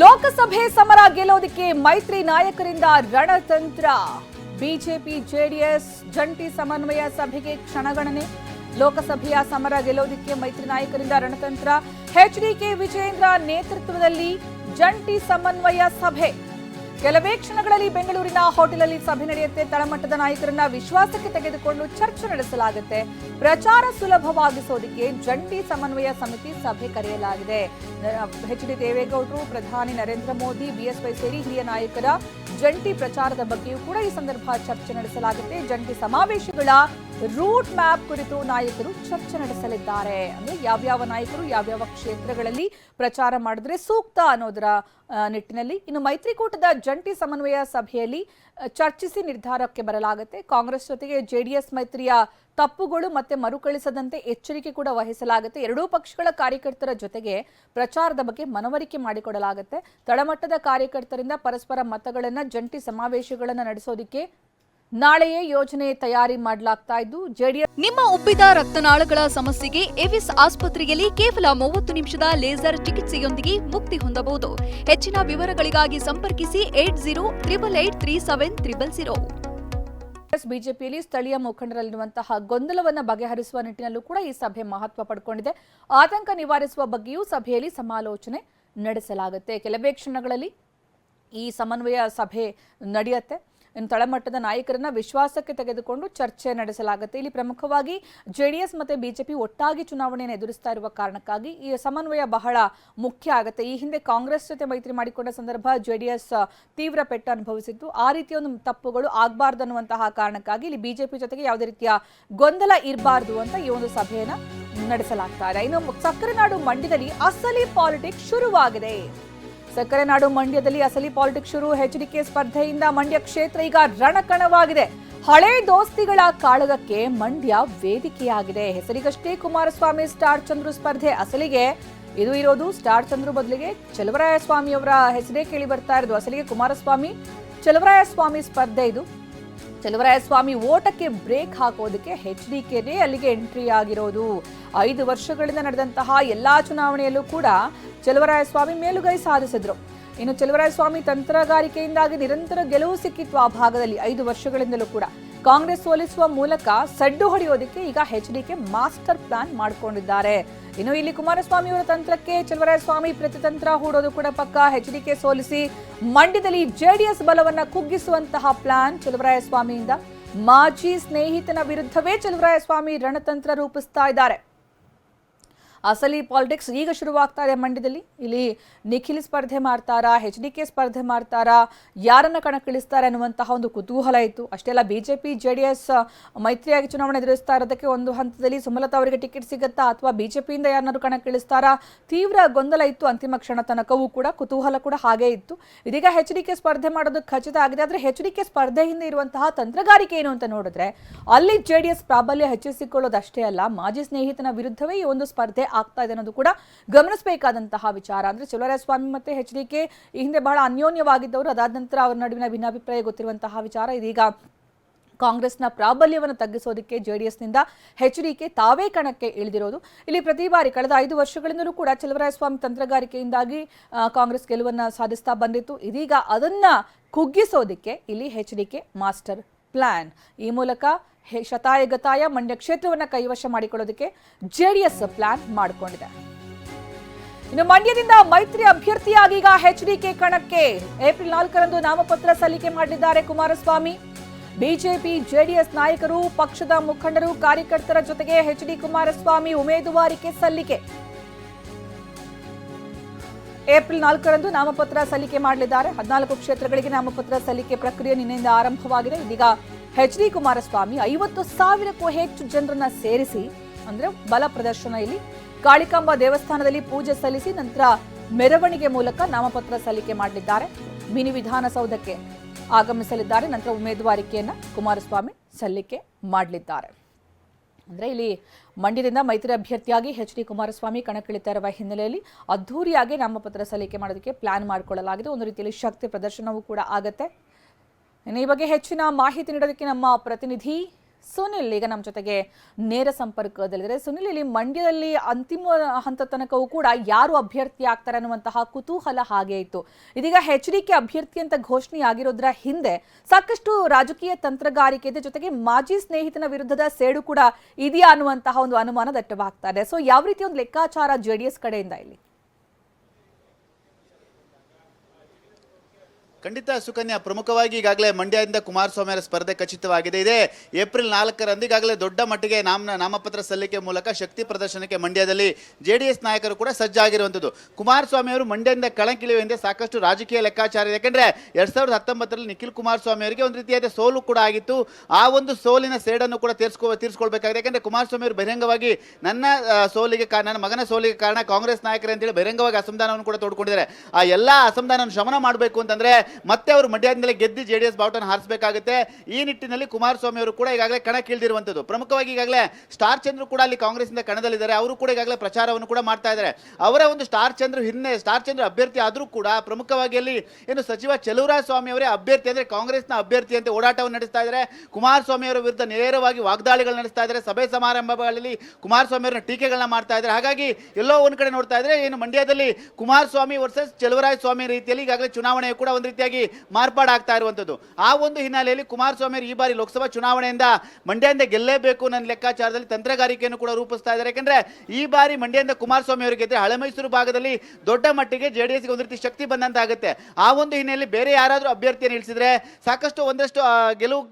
ಲೋಕಸಭೆ ಸಮರ ಗೆಲ್ಲೋದಕ್ಕೆ ಮೈತ್ರಿ ನಾಯಕರಿಂದ ರಣತಂತ್ರ. ಬಿಜೆಪಿ, ಜೆಡಿಎಸ್ ಜಂಟಿ ಸಮನ್ವಯ ಸಭೆಗೆ ಕ್ಷಣಗಣನೆ. ಲೋಕಸಭೆಯ ಸಮರ ಗೆಲ್ಲೋದಕ್ಕೆ ಮೈತ್ರಿ ನಾಯಕರಿಂದ ರಣತಂತ್ರ. ಎಚ್ಡಿಕೆ ವಿಜೇಂದ್ರ ನೇತೃತ್ವದಲ್ಲಿ ಜಂಟಿ ಸಮನ್ವಯ ಸಭೆ. ಕೆಲವೇ ಕ್ಷಣಗಳಲ್ಲಿ ಬೆಂಗಳೂರಿನ ಹೋಟೆಲಲ್ಲಿ ಸಭೆ ನಡೆಯುತ್ತೆ. ತಳಮಟ್ಟದ ನಾಯಕರನ್ನ ವಿಶ್ವಾಸಕ್ಕೆ ತೆಗೆದುಕೊಂಡು ಚರ್ಚೆ ನಡೆಸಲಾಗುತ್ತೆ. ಪ್ರಚಾರ ಸುಲಭವಾಗಿಸೋದಕ್ಕೆ ಜಂಟಿ ಸಮನ್ವಯ ಸಮಿತಿ ಸಭೆ ಕರೆಯಲಾಗಿದೆ. ಎಚ್ ಡಿ ದೇವೇಗೌಡರು, ಪ್ರಧಾನಿ ನರೇಂದ್ರ ಮೋದಿ ಬಿಎಸ್ವೈ ಸೇರಿ ಹಿರಿಯ ನಾಯಕರ ಜಂಟಿ ಪ್ರಚಾರದ ಬಗ್ಗೆಯೂ ಕೂಡ ಈ ಸಂದರ್ಭ ಚರ್ಚೆ ನಡೆಸಲಾಗುತ್ತೆ. ಜಂಟಿ ಸಮಾವೇಶಗಳ ರೂಟ್ ಮ್ಯಾಪ್ ಕುರಿತು ನಾಯಕರು ಚರ್ಚೆ ನಡೆಸಲಿದ್ದಾರೆ. ಅಂದ್ರೆ ಯಾವ್ಯಾವ ನಾಯಕರು, ಯಾವ್ಯಾವ ಕ್ಷೇತ್ರಗಳಲ್ಲಿ ಪ್ರಚಾರ ಮಾಡಿದ್ರೆ ಸೂಕ್ತ ಅನ್ನೋದರ ನಿಟ್ಟಿನಲ್ಲಿ ಇನ್ನು ಮೈತ್ರಿಕೂಟದ ಜಂಟಿ ಸಮನ್ವಯ ಸಭೆಯಲ್ಲಿ ಚರ್ಚಿಸಿ ನಿರ್ಧಾರಕ್ಕೆ ಬರಲಾಗುತ್ತೆ. ಕಾಂಗ್ರೆಸ್ ಜೊತೆಗೆ ಜೆಡಿಎಸ್ ಮೈತ್ರಿಯ ತಪ್ಪುಗಳು ಮತ್ತೆ ಮರುಕಳಿಸದಂತೆ ಎಚ್ಚರಿಕೆ ಕೂಡ ವಹಿಸಲಾಗುತ್ತೆ. ಎರಡೂ ಪಕ್ಷಗಳ ಕಾರ್ಯಕರ್ತರ ಜೊತೆಗೆ ಪ್ರಚಾರದ ಬಗ್ಗೆ ಮನವರಿಕೆ ಮಾಡಿಕೊಡಲಾಗುತ್ತೆ. ತಳಮಟ್ಟದ ಕಾರ್ಯಕರ್ತರಿಂದ ಪರಸ್ಪರ ಮತಗಳನ್ನು, ಜಂಟಿ ಸಮಾವೇಶಗಳನ್ನು ನಡೆಸೋದಕ್ಕೆ ನಾಳೆಯೇ ಯೋಜನೆ ತಯಾರಿ ಮಾಡಲಾಗ್ತಾ ಇದ್ದು ಜೆಡಿಎಸ್ ನಿಮ್ಮ ಉಬ್ಬಿದ ರಕ್ತನಾಳಗಳ ಸಮಸ್ಯೆಗೆ ಎವಿಸ್ ಆಸ್ಪತ್ರೆಯಲ್ಲಿ ಕೇವಲ ಮೂವತ್ತು ನಿಮಿಷದ ಲೇಸರ್ ಚಿಕಿತ್ಸೆಯೊಂದಿಗೆ ಮುಕ್ತಿ ಹೊಂದಬಹುದು. ಹೆಚ್ಚಿನ ವಿವರಗಳಿಗಾಗಿ ಸಂಪರ್ಕಿಸಿ eight zero triple eight three seven triple zero. ಬಿಜೆಪಿಯಲ್ಲಿ ಸ್ಥಳೀಯ ಮುಖಂಡರಲ್ಲಿರುವಂತಹ ಗೊಂದಲವನ್ನು ಬಗೆಹರಿಸುವ ನಿಟ್ಟಿನಲ್ಲೂ ಕೂಡ ಈ ಸಭೆ ಮಹತ್ವ ಪಡ್ಕೊಂಡಿದೆ. ಆತಂಕ ನಿವಾರಿಸುವ ಬಗ್ಗೆಯೂ ಸಭೆಯಲ್ಲಿ ಸಮಾಲೋಚನೆ ನಡೆಸಲಾಗುತ್ತೆ. ಕೆಲವೇ ಕ್ಷಣಗಳಲ್ಲಿ ಈ ಸಮನ್ವಯ ಸಭೆ ನಡೆಯುತ್ತೆ. ಇನ್ನು ತಳಮಟ್ಟದ ನಾಯಕರನ್ನ ವಿಶ್ವಾಸಕ್ಕೆ ತೆಗೆದುಕೊಂಡು ಚರ್ಚೆ ನಡೆಸಲಾಗುತ್ತೆ. ಇಲ್ಲಿ ಪ್ರಮುಖವಾಗಿ ಜೆಡಿಎಸ್ ಮತ್ತೆ ಬಿಜೆಪಿ ಒಟ್ಟಾಗಿ ಚುನಾವಣೆಯನ್ನು ಎದುರಿಸ್ತಾ ಇರುವ ಕಾರಣಕ್ಕಾಗಿ ಈ ಸಮನ್ವಯ ಬಹಳ ಮುಖ್ಯ ಆಗುತ್ತೆ. ಈ ಹಿಂದೆ ಕಾಂಗ್ರೆಸ್ ಜೊತೆ ಮೈತ್ರಿ ಮಾಡಿಕೊಂಡ ಸಂದರ್ಭ ಜೆಡಿಎಸ್ ತೀವ್ರ ಪೆಟ್ಟು ಅನುಭವಿಸಿದ್ದು ಆ ರೀತಿಯ ಒಂದು ತಪ್ಪುಗಳು ಆಗಬಾರ್ದು ಅನ್ನುವಂತಹ ಕಾರಣಕ್ಕಾಗಿ ಇಲ್ಲಿ ಬಿಜೆಪಿ ಜೊತೆಗೆ ಯಾವುದೇ ರೀತಿಯ ಗೊಂದಲ ಇರಬಾರ್ದು ಅಂತ ಈ ಒಂದು ಸಭೆಯನ್ನ ನಡೆಸಲಾಗ್ತಾ ಇದೆ. ಇನ್ನು ಸಕ್ಕರೆ ನಾಡು ಮಂಡ್ಯದಲ್ಲಿ ಅಸಲಿ ಪಾಲಿಟಿಕ್ಸ್ ಶುರುವಾಗಿದೆ. ಸಕ್ಕರೆ ನಾಡು ಮಂಡ್ಯದಲ್ಲಿ ಅಸಲಿ ಪಾಲಿಟಿಕ್ಸ್ ಶುರು ಎಚ್ಡಿಕೆ ಸ್ಪರ್ಧೆಯಿಂದ ಮಂಡ್ಯ ಕ್ಷೇತ್ರ ಈಗ ರಣಕಣವಾಗಿದೆ. ಹಳೆ ದೋಸ್ತಿಗಳ ಕಾಳಗಕ್ಕೆ ಮಂಡ್ಯ ವೇದಿಕೆಯಾಗಿದೆ. ಹೆಸರಿಗಷ್ಟೇ ಕುಮಾರಸ್ವಾಮಿ ಸ್ಟಾರ್ ಚಂದ್ರು ಸ್ಪರ್ಧೆ ಅಸಲಿಗೆ ಇದು ಇರೋದು ಸ್ಟಾರ್ ಚಂದ್ರು ಬದಲಿಗೆ ಚಲುವರಾಯ ಸ್ವಾಮಿ ಅವರ ಹೆಸರೇ ಕೇಳಿ ಬರ್ತಾ ಇರೋದು. ಅಸಲಿಗೆ ಕುಮಾರಸ್ವಾಮಿ ಚಲುವರಾಯ ಸ್ವಾಮಿ ಸ್ಪರ್ಧೆ ಇದು. ಚಲವರಾಯಸ್ವಾಮಿ ಓಟಕ್ಕೆ ಬ್ರೇಕ್ ಹಾಕೋದಕ್ಕೆ ಎಚ್ ಡಿ ಕೆನೇ ಅಲ್ಲಿಗೆ ಎಂಟ್ರಿ ಆಗಿರೋದು. ಐದು ವರ್ಷಗಳಿಂದ ನಡೆದಂತಹ ಎಲ್ಲಾ ಚುನಾವಣೆಯಲ್ಲೂ ಕೂಡ ಚಲುವರಾಯಸ್ವಾಮಿ ಮೇಲುಗೈ ಸಾಧಿಸಿದ್ರು. ಇನ್ನು ಚಲುವರಾಯಸ್ವಾಮಿ ತಂತ್ರಗಾರಿಕೆಯಿಂದಾಗಿ ನಿರಂತರ ಗೆಲುವು ಸಿಕ್ಕಿತ್ತು ಆ ಭಾಗದಲ್ಲಿ ಐದು ವರ್ಷಗಳಿಂದಲೂ ಕೂಡ. ಕಾಂಗ್ರೆಸ್ ಸೋಲಿಸುವ ಮೂಲಕ ಸಡ್ಡು ಹೊಡೆಯೋದಕ್ಕೆ ಈಗ ಎಚ್ ಡಿಕೆ ಮಾಸ್ಟರ್ ಪ್ಲಾನ್ ಮಾಡಿಕೊಂಡಿದ್ದಾರೆ. ಇನ್ನು ಇಲ್ಲಿ ಕುಮಾರಸ್ವಾಮಿ ಅವರ ತಂತ್ರಕ್ಕೆ ಚಲವರಾಯಸ್ವಾಮಿ ಪ್ರತಿತಂತ್ರ ಹೂಡೋದು ಕೂಡ ಪಕ್ಕ. ಎಚ್ ಡಿಕೆ ಸೋಲಿಸಿ ಮಂಡ್ಯದಲ್ಲಿ ಜೆಡಿಎಸ್ ಬಲವನ್ನ ಕುಗ್ಗಿಸುವಂತಹ ಪ್ಲಾನ್ ಚಲವರಾಯಸ್ವಾಮಿಯಿಂದ. ಮಾಜಿ ಸ್ನೇಹಿತನ ವಿರುದ್ಧವೇ ಚಲವರಾಯಸ್ವಾಮಿ ರಣತಂತ್ರ ರೂಪಿಸ್ತಾ ಇದ್ದಾರೆ. ಅಸಲಿ ಪಾಲಿಟಿಕ್ಸ್ ಈಗ ಶುರುವಾಗ್ತಾ ಇದೆ ಮಂಡ್ಯದಲ್ಲಿ. ಇಲ್ಲಿ ನಿಖಿಲ್ ಸ್ಪರ್ಧೆ ಮಾಡ್ತಾರಾ, ಎಚ್ ಡಿ ಕೆ ಸ್ಪರ್ಧೆ ಮಾಡ್ತಾರಾ, ಯಾರನ್ನ ಕಣಕ್ಕಿಳಿಸ್ತಾರೆ ಅನ್ನುವಂತಹ ಒಂದು ಕುತೂಹಲ ಇತ್ತು. ಅಷ್ಟೇ ಅಲ್ಲ ಬಿಜೆಪಿ, ಜೆ ಡಿ ಎಸ್ ಮೈತ್ರಿಯಾಗಿ ಚುನಾವಣೆ ಎದುರಿಸ್ತಾ ಇರೋದಕ್ಕೆ ಒಂದು ಹಂತದಲ್ಲಿ ಸುಮಲತಾ ಅವರಿಗೆ ಟಿಕೆಟ್ ಸಿಗುತ್ತಾ ಅಥವಾ ಬಿಜೆಪಿಯಿಂದ ಯಾರನ್ನಾರು ಕಣಕ್ಕಿಳಿಸ್ತಾರಾ? ತೀವ್ರ ಗೊಂದಲ ಇತ್ತು ಅಂತಿಮ ಕ್ಷಣ ತನಕವೂ ಕೂಡ, ಕುತೂಹಲ ಕೂಡ ಹಾಗೇ ಇತ್ತು. ಇದೀಗ ಎಚ್ ಡಿ ಕೆ ಸ್ಪರ್ಧೆ ಮಾಡೋದು ಖಚಿತ ಆಗಿದೆ. ಆದರೆ ಎಚ್ ಡಿ ಕೆ ಸ್ಪರ್ಧೆ ಹಿಂದೆ ಇರುವಂತಹ ತಂತ್ರಗಾರಿಕೆ ಏನು ಅಂತ ನೋಡಿದ್ರೆ, ಅಲ್ಲಿ ಜೆ ಡಿ ಎಸ್ ಪ್ರಾಬಲ್ಯ ಹೆಚ್ಚಿಸಿಕೊಳ್ಳೋದಷ್ಟೇ ಅಲ್ಲ, ಮಾಜಿ ಸ್ನೇಹಿತನ ವಿರುದ್ಧವೇ ಈ ಒಂದು ಸ್ಪರ್ಧೆ ಆಗ್ತಾ ಇದೆ ಅನ್ನೋದು ಕೂಡ ಗಮನಿಸಬೇಕಾದಂತಹ ವಿಚಾರ. ಅಂದ್ರೆ ಸ್ವಾಮಿ ಮತ್ತೆ ಎಚ್ ಡಿ ಕೆ ಈ ಹಿಂದೆ ಬಹಳ ಅನ್ಯೋನ್ಯವಾಗಿದ್ದವರು. ಅದಾದ ನಂತರ ಅವರ ನಡುವಿನ ಭಿನ್ನಾಭಿಪ್ರಾಯ ಗೊತ್ತಿರುವಂತಹ ವಿಚಾರ. ಇದೀಗ ಕಾಂಗ್ರೆಸ್ನ ಪ್ರಾಬಲ್ಯವನ್ನು ತಗ್ಗಿಸೋದಕ್ಕೆ ಜೆಡಿಎಸ್ನಿಂದ ಎಚ್ ಡಿ ಕೆ ತಾವೇ ಕಣಕ್ಕೆ ಇಳಿದಿರೋದು. ಇಲ್ಲಿ ಪ್ರತಿ ಬಾರಿ ಕಳೆದ ಐದು ವರ್ಷಗಳಿಂದಲೂ ಕೂಡ ಚಲವರಾಯಸ್ವಾಮಿ ತಂತ್ರಗಾರಿಕೆಯಿಂದಾಗಿ ಕಾಂಗ್ರೆಸ್ ಗೆಲುವನ್ನು ಸಾಧಿಸ್ತಾ ಬಂದಿತ್ತು. ಇದೀಗ ಅದನ್ನ ಕುಗ್ಗಿಸೋದಕ್ಕೆ ಇಲ್ಲಿ ಎಚ್ ಡಿ ಮಾಸ್ಟರ್ ಪ್ಲಾನ್. ಈ ಮೂಲಕ ಹೆ- ಶತಾಯಗತಾಯ ಮಂಡ್ಯ ಕ್ಷೇತ್ರವನ್ನು ಕೈವಶ ಮಾಡಿಕೊಳ್ಳೋದಕ್ಕೆ ಜೆಡಿಎಸ್ ಪ್ಲಾನ್ ಮಾಡಿಕೊಂಡಿದೆ. ಇನ್ನು ಮಂಡ್ಯದಿಂದ ಮೈತ್ರಿ ಅಭ್ಯರ್ಥಿಯಾಗಿ ಈಗ ಕೆ ಕಣಕ್ಕೆ ಏಪ್ರಿಲ್ ನಾಲ್ಕರಂದು ನಾಮಪತ್ರ ಸಲ್ಲಿಕೆ ಮಾಡಲಿದ್ದಾರೆ ಕುಮಾರಸ್ವಾಮಿ. ಬಿಜೆಪಿ, ಜೆಡಿಎಸ್ ನಾಯಕರು, ಪಕ್ಷದ ಮುಖಂಡರು, ಕಾರ್ಯಕರ್ತರ ಜೊತೆಗೆ ಎಚ್ ಡಿ ಕುಮಾರಸ್ವಾಮಿ ಉಮೇದುವಾರಿಕೆ ಸಲ್ಲಿಕೆ. ಏಪ್ರಿಲ್ ನಾಲ್ಕರಂದು ನಾಮಪತ್ರ ಸಲ್ಲಿಕೆ ಮಾಡಲಿದ್ದಾರೆ. ಹದಿನಾಲ್ಕು ಕ್ಷೇತ್ರಗಳಿಗೆ ನಾಮಪತ್ರ ಸಲ್ಲಿಕೆ ಪ್ರಕ್ರಿಯೆ ನಿನ್ನೆಯಿಂದ ಆರಂಭವಾಗಿದೆ. ಇದೀಗ ಎಚ್ ಡಿ ಕುಮಾರಸ್ವಾಮಿ ಐವತ್ತು ಸಾವಿರಕ್ಕೂ ಹೆಚ್ಚು ಜನರನ್ನ ಸೇರಿಸಿ, ಅಂದ್ರೆ ಬಲ ಪ್ರದರ್ಶನ ಇಲ್ಲಿ, ಕಾಳಿಕಾಂಬ ದೇವಸ್ಥಾನದಲ್ಲಿ ಪೂಜೆ ಸಲ್ಲಿಸಿ ನಂತರ ಮೆರವಣಿಗೆ ಮೂಲಕ ನಾಮಪತ್ರ ಸಲ್ಲಿಕೆ ಮಾಡಲಿದ್ದಾರೆ. ಮಿನಿ ವಿಧಾನಸೌಧಕ್ಕೆ ಆಗಮಿಸಲಿದ್ದಾರೆ. ನಂತರ ಉಮೇದುವಾರಿಕೆಯನ್ನ ಕುಮಾರಸ್ವಾಮಿ ಸಲ್ಲಿಕೆ ಮಾಡಲಿದ್ದಾರೆ. ಅಂದ್ರೆ ಇಲ್ಲಿ ಮಂಡ್ಯದಿಂದ ಮೈತ್ರಿ ಅಭ್ಯರ್ಥಿಯಾಗಿ ಎಚ್ ಡಿ ಕುಮಾರಸ್ವಾಮಿ ಕಣಕ್ಕಿಳಿತಾ ಇರುವ ಹಿನ್ನೆಲೆಯಲ್ಲಿ ಅದ್ದೂರಿಯಾಗಿ ನಾಮಪತ್ರ ಸಲ್ಲಿಕೆ ಮಾಡೋದಕ್ಕೆ ಪ್ಲಾನ್ ಮಾಡಿಕೊಳ್ಳಲಾಗಿದೆ. ಒಂದು ರೀತಿಯಲ್ಲಿ ಶಕ್ತಿ ಪ್ರದರ್ಶನವೂ ಕೂಡ ಆಗತ್ತೆ. ಇನ್ನು ಈ ಬಗ್ಗೆ ಹೆಚ್ಚಿನ ಮಾಹಿತಿ ನೀಡೋದಕ್ಕೆ ನಮ್ಮ ಪ್ರತಿನಿಧಿ ಸುನಿಲ್ ಈಗ ನಮ್ಮ ಜೊತೆಗೆ ನೇರ ಸಂಪರ್ಕದಲ್ಲಿದ್ದಾರೆ. ಸುನಿಲ್, ಇಲ್ಲಿ ಮಂಡ್ಯದಲ್ಲಿ ಅಂತಿಮ ಹಂತ ತನಕವೂ ಕೂಡ ಯಾರು ಅಭ್ಯರ್ಥಿ ಆಗ್ತಾರೆ ಅನ್ನುವಂತಹ ಕುತೂಹಲ ಹಾಗೆ ಇತ್ತು. ಇದೀಗ ಎಚ್ ಡಿ ಕೆ ಅಭ್ಯರ್ಥಿ ಅಂತ ಘೋಷಣೆ ಆಗಿರೋದ್ರ ಹಿಂದೆ ಸಾಕಷ್ಟು ರಾಜಕೀಯ ತಂತ್ರಗಾರಿಕೆ ಇದೆ, ಜೊತೆಗೆ ಮಾಜಿ ಸ್ನೇಹಿತನ ವಿರುದ್ಧದ ಸೇಡು ಕೂಡ ಇದೆಯಾ ಅನ್ನುವಂತಹ ಒಂದು ಅನುಮಾನ ದಟ್ಟವಾಗ್ತಾ ಇದೆ. ಸೊ ಯಾವ ರೀತಿ ಒಂದು ಲೆಕ್ಕಾಚಾರ ಜೆಡಿಎಸ್ ಕಡೆಯಿಂದ ಇಲ್ಲಿ? ಖಂಡಿತ ಸುಕನ್ಯಾ, ಪ್ರಮುಖವಾಗಿ ಈಗಾಗಲೇ ಮಂಡ್ಯದಿಂದ ಕುಮಾರಸ್ವಾಮಿ ಅವರ ಸ್ಪರ್ಧೆ ಖಚಿತವಾಗಿದೆ. ಇದೆ ಏಪ್ರಿಲ್ ನಾಲ್ಕರಂದು ಈಗಾಗಲೇ ದೊಡ್ಡ ಮಟ್ಟಿಗೆ ನಾಮ ನಾಮಪತ್ರ ಸಲ್ಲಿಕೆ ಮೂಲಕ ಶಕ್ತಿ ಪ್ರದರ್ಶನಕ್ಕೆ ಮಂಡ್ಯದಲ್ಲಿ ಜೆ ಡಿ ಎಸ್ ನಾಯಕರು ಕೂಡ ಸಜ್ಜಾಗಿರುವಂಥದ್ದು. ಕುಮಾರಸ್ವಾಮಿ ಅವರು ಮಂಡ್ಯದಿಂದ ಕಣಕ್ಕಿಳಿಯುವ ಹಿಂದೆ ಸಾಕಷ್ಟು ರಾಜಕೀಯ ಲೆಕ್ಕಾಚಾರ ಇದೆ. ಯಾಕೆಂದ್ರೆ ಎರಡ್ ಸಾವಿರದ ಹತ್ತೊಂಬತ್ತರಲ್ಲಿ ನಿಖಿಲ್ ಕುಮಾರಸ್ವಾಮಿ ಅವರಿಗೆ ಒಂದು ರೀತಿಯಾದ ಸೋಲು ಕೂಡ ಆಗಿತ್ತು. ಆ ಒಂದು ಸೋಲಿನ ಸೇಡನ್ನು ಕೂಡ ತೀರ್ಸ್ಕೊ, ತೀರಿಸ್ಕೊಳ್ಬೇಕಾಗಿದೆ. ಯಾಕೆಂದ್ರೆ ಕುಮಾರಸ್ವಾಮಿ ಅವರು ಬಹಿರಂಗವಾಗಿ ನನ್ನ ಸೋಲಿಗೆ ಕಾರಣ, ನನ್ನ ಮಗನ ಸೋಲಿಗೆ ಕಾರಣ ಕಾಂಗ್ರೆಸ್ ನಾಯಕರೇ ಅಂತೇಳಿ ಬಹಿರಂಗವಾಗಿ ಅಸಮಾಧಾನವನ್ನು ಕೂಡ ತೋಡ್ಕೊಂಡಿದ್ದಾರೆ. ಆ ಎಲ್ಲ ಅಸಮಾಧಾನವನ್ನು ಶಮನ ಮಾಡಬೇಕು ಅಂತಂದ್ರೆ ಮತ್ತೆ ಅವರು ಮಂಡ್ಯದಿಂದಲೇ ಗೆದ್ದು ಜೆ ಡಿ ಎಸ್ ಬಾವುಟನ್ನು ಹಾರಿಸಬೇಕಾಗುತ್ತೆ. ಈ ನಿಟ್ಟಿನಲ್ಲಿ ಕುಮಾರಸ್ವಾಮಿ ಅವರು ಕೂಡ ಈಗಾಗಲೇ ಕಣಕ್ಕಿಳಿದಿರುವಂಥದ್ದು ಪ್ರಮುಖವಾಗಿ ಈಗಾಗಲೇ ಸ್ಟಾರ್ ಚಂದ್ರು ಕೂಡ ಅಲ್ಲಿ ಕಾಂಗ್ರೆಸ್ನಿಂದ ಕಣದಲ್ಲಿದ್ದಾರೆ. ಅವರು ಕೂಡ ಈಗಾಗಲೇ ಪ್ರಚಾರವನ್ನು ಕೂಡ ಮಾಡ್ತಾ ಇದ್ದಾರೆ. ಅವರ ಒಂದು ಸ್ಟಾರ್ ಚಂದ್ರು ಹಿನ್ನೆ, ಸ್ಟಾರ್ ಚಂದ್ರ ಅಭ್ಯರ್ಥಿ ಆದರೂ ಕೂಡ ಪ್ರಮುಖವಾಗಿ ಅಲ್ಲಿ ಏನು ಸಚಿವ ಚಲುವರಾಜ ಸ್ವಾಮಿ ಅವರೇ ಅಭ್ಯರ್ಥಿ ಅಂದ್ರೆ ಕಾಂಗ್ರೆಸ್ನ ಅಭ್ಯರ್ಥಿ ಅಂತ ಓಡಾಟವನ್ನು ನಡೆಸ್ತಾ ಇದ್ದಾರೆ. ಕುಮಾರಸ್ವಾಮಿ ಅವರ ವಿರುದ್ಧ ನೇರವಾಗಿ ವಾಗ್ದಾಳಿಗಳು ನಡೆಸ್ತಾ ಇದ್ದಾರೆ. ಸಭೆ ಸಮಾರಂಭಗಳಲ್ಲಿ ಕುಮಾರಸ್ವಾಮಿ ಅವರನ್ನ ಟೀಕೆಗಳನ್ನ ಮಾಡ್ತಾ ಇದ್ದಾರೆ. ಹಾಗಾಗಿ ಎಲ್ಲೋ ಒಂದು ಕಡೆ ನೋಡ್ತಾ ಇದ್ರೆ ಏನು ಮಂಡ್ಯದಲ್ಲಿ ಕುಮಾರಸ್ವಾಮಿ ವರ್ಸಸ್ ಚಲುವರಾಯ ಸ್ವಾಮಿ ರೀತಿಯಲ್ಲಿ ಈಗಾಗಲೇ ಚುನಾವಣೆ ಕೂಡ ಒಂದು ರೀತಿಯಾಗಿ ಮಾರ್ಪಾಡಾಗ್ತಾ ಇರುವಂತದ್ದು. ಆ ಒಂದು ಹಿನ್ನೆಲೆಯಲ್ಲಿ ಕುಮಾರಸ್ವಾಮಿ ಅವರು ಈ ಬಾರಿ ಲೋಕಸಭಾ ಚುನಾವಣೆಯಿಂದ ಮಂಡ್ಯದಿಂದ ಗೆಲ್ಲೇಬೇಕು ನನ್ನ ಲೆಕ್ಕಾಚಾರದಲ್ಲಿ ತಂತ್ರಗಾರಿಕೆಯನ್ನು ಕೂಡ ರೂಪಿಸ್ತಾ ಇದ್ದಾರೆ. ಯಾಕಂದ್ರೆ ಈ ಬಾರಿ ಮಂಡ್ಯದಿಂದ ಕುಮಾರಸ್ವಾಮಿ ಅವರಿಗೆ ಗೆದ್ದರೆ ಹಳೆ ಮೈಸೂರು ಭಾಗದಲ್ಲಿ ದೊಡ್ಡ ಮಟ್ಟಿಗೆ ಜೆ ಡಿ ಎಸ್ಗೆ ಒಂದು ರೀತಿ ಶಕ್ತಿ ಬಂದಂತಾಗುತ್ತೆ. ಆ ಒಂದು ಹಿನ್ನೆಲೆಯಲ್ಲಿ ಬೇರೆ ಯಾರಾದರೂ ಅಭ್ಯರ್ಥಿಯನ್ನು ಇಳಿಸಿದ್ರೆ ಸಾಕಷ್ಟು ಒಂದಷ್ಟು ಗೆಲುವು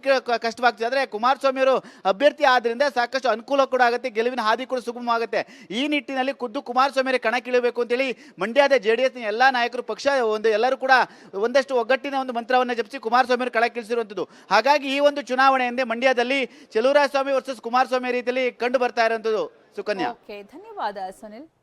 ಕಷ್ಟವಾಗ್ತದೆ. ಆದರೆ ಕುಮಾರಸ್ವಾಮಿ ಅವರು ಅಭ್ಯರ್ಥಿ ಆದ್ರಿಂದ ಸಾಕಷ್ಟು ಅನುಕೂಲ ಕೂಡ ಆಗುತ್ತೆ, ಗೆಲುವಿನ ಹಾದಿ ಕೂಡ ಸುಗಮವಾಗುತ್ತೆ ಈ ನಿಟ್ಟಿನಲ್ಲಿ ಖುದ್ದು ಕುಮಾರಸ್ವಾಮಿ ಅವರೇ ಕಣಕ್ಕಿಳಿಯಬೇಕು ಅಂತೇಳಿ ಮಂಡ್ಯದ ಜೆ ಡಿ ಎಸ್ನ ಎಲ್ಲ ನಾಯಕರು ಪಕ್ಷ, ಒಂದು ಎಲ್ಲರೂ ಕೂಡ ಒಂದಷ್ಟು ಒಗ್ಗಟ್ಟಿನ ಒಂದು ಮಂತ್ರವನ್ನು ಜಪಿಸಿ ಕುಮಾರಸ್ವಾಮಿ ಕಳಕ್ಕಿಳಿಸಿರುವಂಥದ್ದು ಹಾಗಾಗಿ ಈ ಒಂದು ಚುನಾವಣೆ ಎಂದೇ ಮಂಡ್ಯದಲ್ಲಿ ಚಲುವರಾಯ ಸ್ವಾಮಿ ವರ್ಸಸ್ ಕುಮಾರಸ್ವಾಮಿ ರೀತಿಯಲ್ಲಿ ಕಂಡು ಬರ್ತಾ ಇರುವಂಥದ್ದು. ಸುಕನ್ಯಾ. ಧನ್ಯವಾದ ಸುನಿಲ್.